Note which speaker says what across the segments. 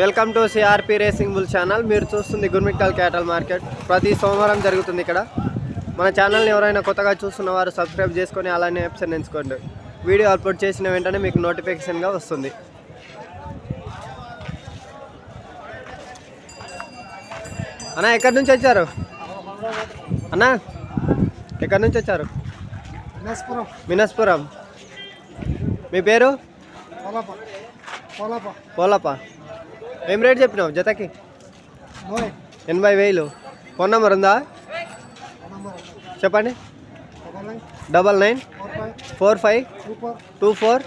Speaker 1: Welcome to CRP racing bull channel మీరు చూస్తుంది Gurmitkal క్యాటల్ market. ప్రతి సోమవారం జరుగుతుంది ఇక్కడ. మన ఛానల్ని ఎవరైనా కొత్తగా చూస్తున్న వారు సబ్స్క్రైబ్ చేసుకొని అలానే ఆప్షన్ ఎంచుకోండి. వీడియో అప్లోడ్ చేసిన వెంటనే మీకు నోటిఫికేషన్గా వస్తుంది. అన్న ఎక్కడి నుంచి వచ్చారు? అన్న ఎక్కడి నుంచి వచ్చారు?
Speaker 2: నస్పురం
Speaker 1: మినస్పురం. మీ పేరు?
Speaker 2: పొలప
Speaker 1: ఏం రేట్ చెప్పినావు జతకి? ఎనభై వేలు. ఫోన్ నెంబర్ ఉందా? చెప్పండి.
Speaker 2: Double nine four five two four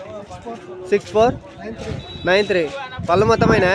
Speaker 1: six four
Speaker 2: nine three
Speaker 1: nine three. పళ్ళు మొత్తమైనా?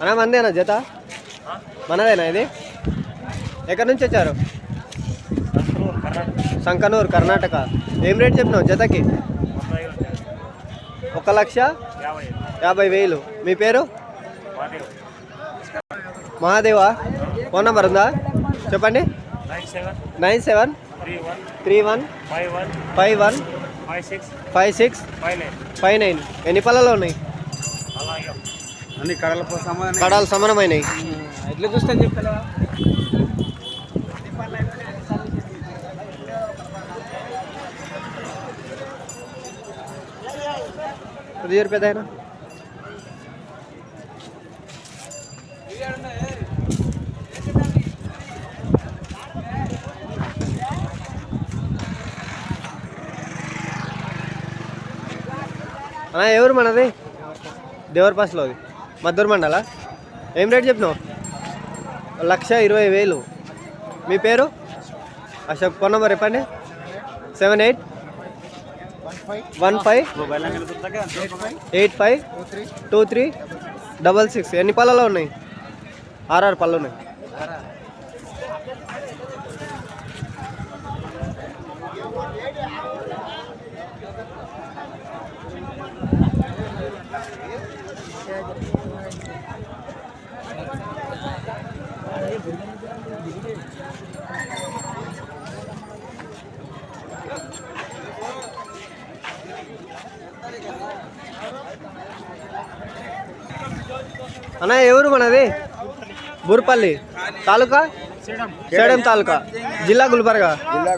Speaker 1: అన్నా మందేనా జత? మనదేనా ఇది? ఎక్కడి నుంచి వచ్చారు? సంకనూరు కర్ణాటక. ఏం రేట్ చెప్పినావు జతకి? ఒక లక్ష యాభై వేలు. మీ పేరు? మహాదేవా. ఫోన్ నెంబర్ ఉందా? చెప్పండి.
Speaker 3: Nine seven three one five one
Speaker 1: five
Speaker 3: six
Speaker 1: five
Speaker 3: nine.
Speaker 1: ఎన్ని పళ్ళలో ఉన్నాయి?
Speaker 2: కడాలు
Speaker 1: సమానమైనవి
Speaker 2: ఎట్లా చూస్తే చెప్తా
Speaker 1: కొద్ది పెద్ద ఆయన? ఎవరు మనది? దేవరపాస్లోది మద్దూరు మండల? ఏం రేట్ చెప్పినావు? లక్ష ఇరవై వేలు. మీ పేరు? అశోక్. ఫోన్ నెంబర్ చెప్పండి. Seven eight one five eight five
Speaker 2: two three
Speaker 1: double six ఎన్ని పళ్ళలో ఉన్నాయి? ఆర్ఆర్ పళ్ళు ఉన్నాయి. అన్న ఎవరు మనది? బూర్పల్లి. తాలూకా? సేడం తాలూకా. జిల్లా గుల్బర్గా?
Speaker 2: జిల్లా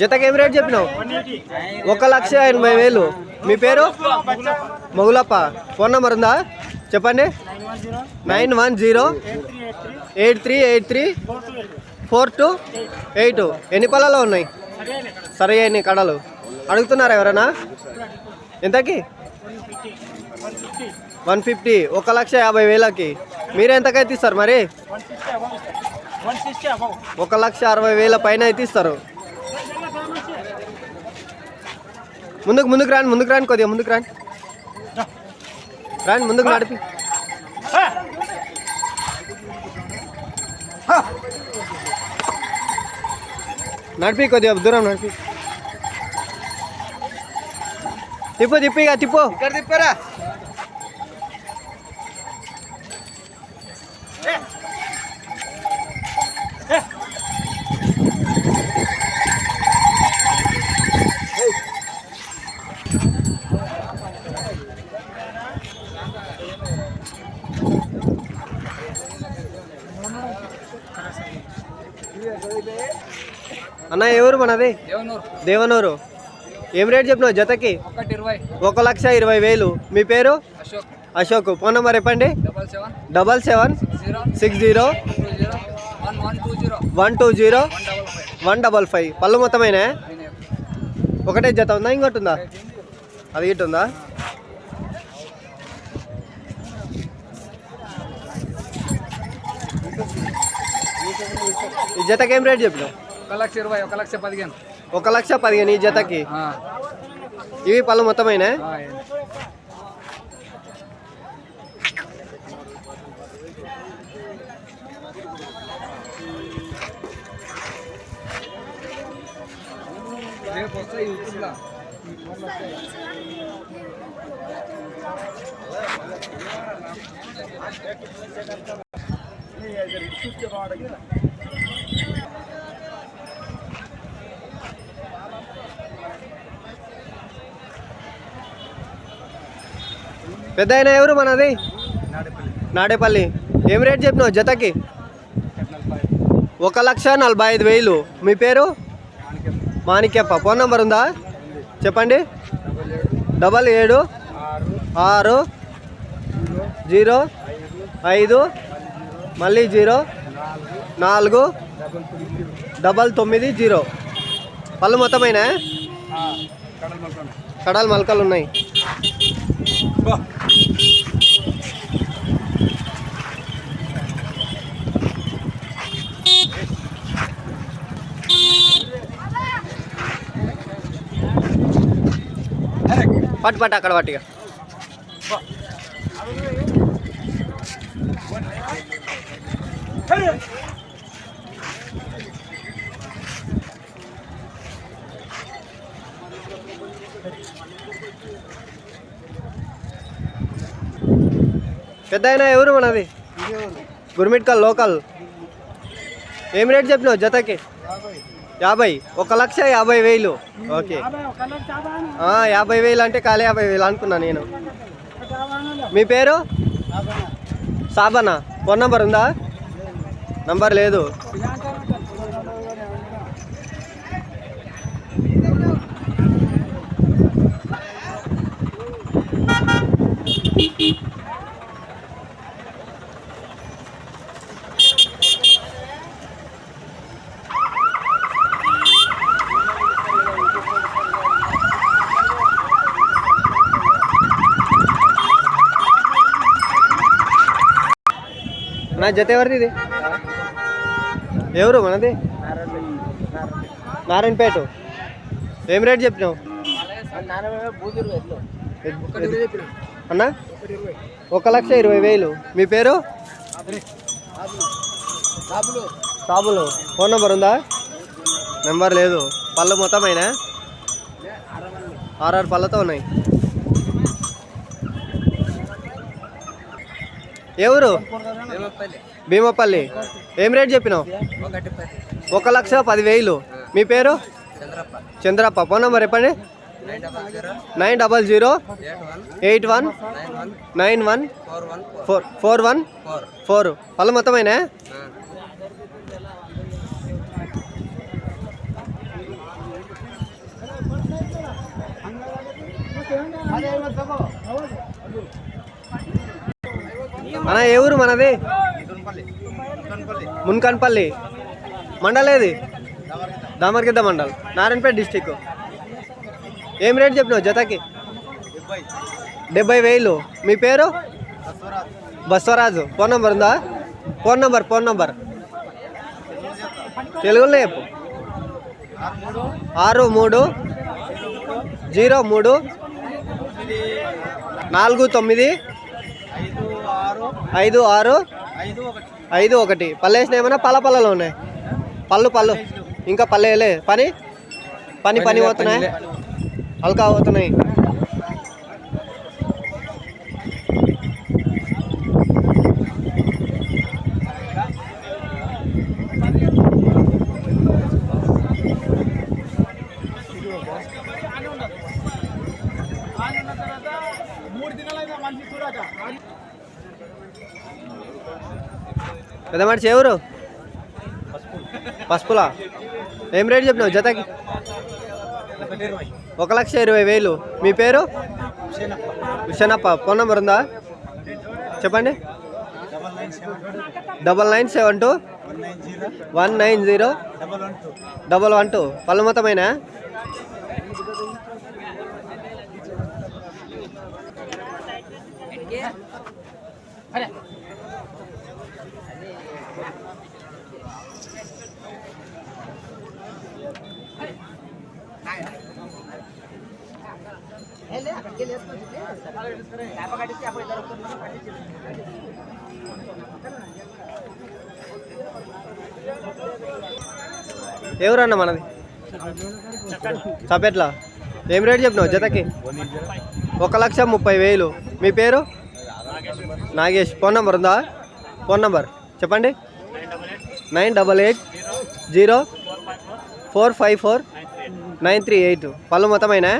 Speaker 1: జతకి ఏం రేట్ చెప్పినావు? ఒక లక్ష ఎనభై వేలు. మీ పేరు? మొగులప్ప. ఫోన్ నెంబర్ ఉందా? చెప్పండి. Nine one zero eight three eight three four two eight ఎన్ని పళ్ళలో ఉన్నాయి? సరే అయిన కడలు. అడుగుతున్నారా ఎవరైనా ఎంతకి? One fifty. ఒక లక్ష యాభై వేలకి. మీరు ఎంతకైతే ఇస్తారు మరి? ఒక లక్ష అరవై వేల పైన అయితే ఇస్తారు. ముందుకు ముందుకు రాండి ముందుకు రాండి కొద్దిగా ముందుకు రాండి. రాండి ముందుకు నడిపి. నడిపి కొద్దిగా దూరం నడిపి. తిప్పు తిప్పిగా ఇక తిప్పు.
Speaker 2: ఇక్కడ తిప్పారా
Speaker 1: అన్న ఎవరు మనది
Speaker 2: దేవనూరు.
Speaker 1: ఏం రేట్ చెప్పినావు జతకి? ఒక లక్ష ఇరవై వేలు. మీ పేరు?
Speaker 2: అశోక్.
Speaker 1: ఫోన్ నెంబర్ చెప్పండి.
Speaker 2: Double seven.
Speaker 1: Six zero.
Speaker 2: One two zero.
Speaker 1: One
Speaker 2: double five.
Speaker 1: పళ్ళు మొత్తమైనా? ఒకటే జత ఉందా? ఇంకోటి ఉందా. అది ఇటు ఉందా? ఈ జతకి ఏం రేట్ చెప్పినావు?
Speaker 2: ఒక లక్ష ఇరవై ఒక లక్ష పదిహేను.
Speaker 1: ఒక లక్ష పదిహేను ఈ జతకి?
Speaker 2: ఆ.
Speaker 1: ఇవి పళ్ళు మొత్తమైనా?
Speaker 2: రేపు వస్తాయి యూట్యూబ్లో
Speaker 1: పెద్ద అయినా ఎవరు మనది? నాడేపల్లి. ఏం రేట్ చెప్పినావు జతకి? ఒక లక్ష నలభై ఐదు వేలు. మీ పేరు? మాణిక్యప్ప. ఫోన్ నెంబర్ ఉందా? చెప్పండి. డబల్ ఏడు. ఆరు. జీరో. ఐదు. మళ్ళీ జీరో. నాలుగు. డబల్ తొమ్మిది జీరో. పళ్ళు మొత్తమైనా? కడాలు మలకలు. ఉన్నాయి. పట్టు పట్టు అక్కడ పట్టిగా పెద్ద అయినా ఎవరు మనది గుర్మిట్కల్ లోకల్ ఏం రేట్ చెప్పినావు జతకి యాభై ఒక లక్ష యాభై వేలు. ఓకే. యాభై వేలు అంటే కాలే యాభై వేలు అనుకున్నా నేను. మీ పేరు? సాబనా. ఫోన్ నంబర్ ఉందా? నంబర్ లేదు. నా జత ఎవరిది ఇది? ఎవరు మనది? నారాయణపేట. ఏం రేట్ చెప్పినావు? అన్నా? ఒక లక్ష ఇరవై వేలు. మీ పేరు? సాబులు. ఫోన్ నెంబర్ ఉందా? నెంబర్ లేదు. పళ్ళు మొత్తమైనా? ఆర్ఆర్ పళ్ళతో ఉన్నాయి. ఎవరు? భీమపల్లి. ఏం రేట్ చెప్పినావు? ఒక లక్ష పదివేలు. మీ పేరు?
Speaker 2: చంద్రప్ప.
Speaker 1: ఫోన్ నెంబర్ చెప్పండి.
Speaker 2: Nine double zero eight one nine one four one
Speaker 1: four. One
Speaker 2: four
Speaker 1: four పళ్ళు మొత్తమైనా అన్న ఏ ఊరు మనది? మున్కన్పల్లి. మండల్ ఏది? దామర్గిద్ద మండల్. నారాయణపేట డిస్టిక్ ఏం రేట్ చెప్పినావు జతకి? డెబ్బై వేలు. మీ పేరు? బస్వరాజు. ఫోన్ నంబర్ ఉందా? Phone number phone number. తెలుగులో చెప్పు. ఆరు మూడు జీరో మూడు నాలుగు తొమ్మిది ఐదు ఆరు? ఐదు ఒకటి. పళ్ళు వేసినా ఏమైనా పళ్ళ పళ్ళలో ఉన్నాయి. పళ్ళు పళ్ళు. ఇంకా పళ్ళు వేయలే. పని? పని పని పోతున్నాయి? హల్కా పోతున్నాయి. మనిషి ఎవరు? పసుపులా? ఏం రేట్ చెప్పినావు జతకి? ఒక లక్ష ఇరవై వేలు. మీ పేరు? విషనప్ప ఫోన్ నెంబర్ ఉందా? చెప్పండి. Double nine seven two. One nine zero. Double one two. పళ్ళు ఎవరన్నా మనది? చపెట్ల ఏం రేట్ చెప్పినావు జతకి? ఒక లక్ష ముప్పై వేలు. మీ పేరు? నాగేష్. ఫోన్ నంబర్ ఉందా? Phone number. చెప్పండి? Nine double eight zero four five four nine three eight. పళ్ళు మొత్తమైనా?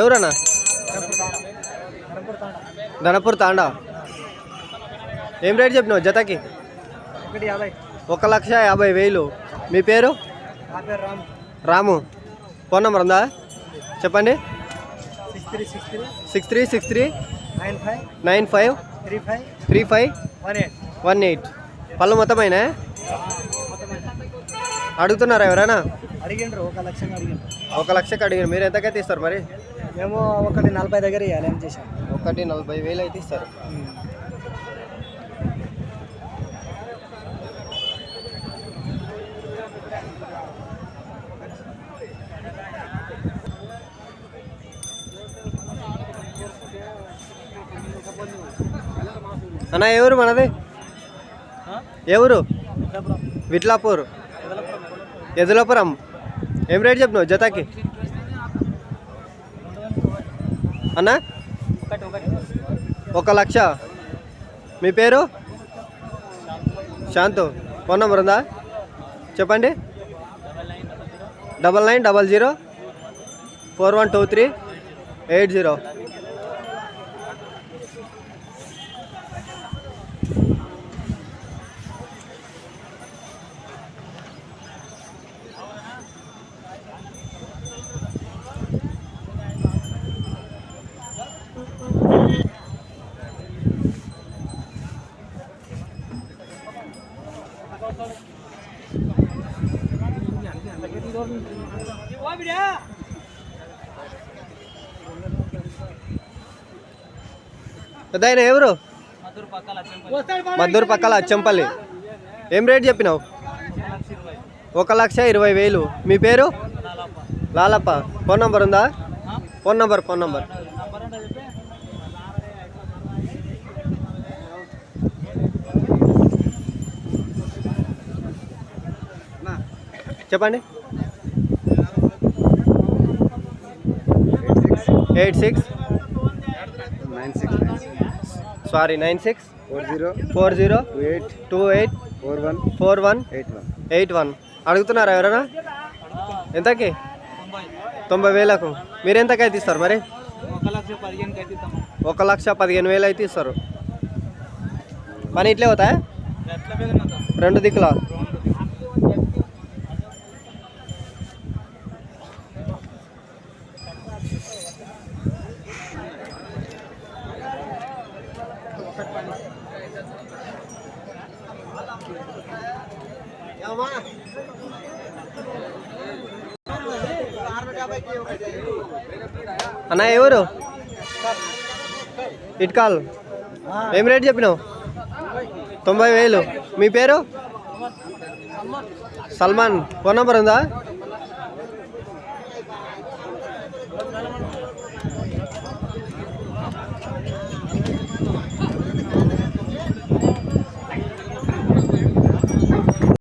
Speaker 1: ఎవరన్నా? ధనపూర్ తాండా. ఏం రేట్ చెప్పినావు జతకి? ఒక లక్ష యాభై వేలు. మీ పేరు?
Speaker 2: రామ్.
Speaker 1: ఫోన్ నెంబర్ ఉందా? చెప్పండి.
Speaker 2: Six three six three nine five
Speaker 1: nine five
Speaker 2: three five
Speaker 1: three five
Speaker 2: one eight.
Speaker 1: పళ్ళు మొత్తమైనా? అడుగుతున్నారా ఎవరైనా?
Speaker 2: ఒక
Speaker 1: లక్షకి అడిగారు మీరు ఎంతకైతే ఇస్తారు మరి?
Speaker 2: మేము ఒకటి నలభై దగ్గర ఇవ్వాలి ఏం చేసాం
Speaker 1: ఒకటి నలభై వేలు అయితే ఇస్తారు. అన్న ఎవరు మనది? ఎవరు విట్లాపూర్ ఎదులపురం ఏం రేట్ చెప్పినావు జతకి? అన్నా? ఒక లక్ష. మీ పేరు? శాంతు. ఫోన్ నెంబర్ ఉందా? చెప్పండి. Double nine double zero. Four one two three eight zero. పెద్ద ఆయన ఎవరు? మద్దూరు పక్కల అచ్చంపల్లి. ఏం రేట్ చెప్పినావు? ఒక లక్ష ఇరవై వేలు. మీ పేరు? లాలప్ప. ఫోన్ నంబర్ ఉందా? Phone number phone number. చెప్పండి. Eight six
Speaker 2: nine six nine
Speaker 1: sorry nine six
Speaker 2: four zero
Speaker 1: four zero
Speaker 2: two eight
Speaker 1: two eight
Speaker 2: four one
Speaker 1: four one
Speaker 2: eight one
Speaker 1: eight one అడుగుతున్నారా ఎవరైనా? ఎంతకి? తొంభై వేలకు. మీరు ఎంతకి అయితే ఇస్తారు మరి?
Speaker 2: ఒక లక్ష
Speaker 1: పదిహేను వేలు అయితే ఇస్తారు. పని ఇట్లే అవుతాయా
Speaker 2: పేరు
Speaker 1: రెండు దిక్కుల? అన్న ఎవరు? ఇట్కాల్. ఏం రేట్ చెప్పినావు? తొంభై వేలు. మీ పేరు? సల్మాన్. ఫోన్ నంబర్ ఉందా?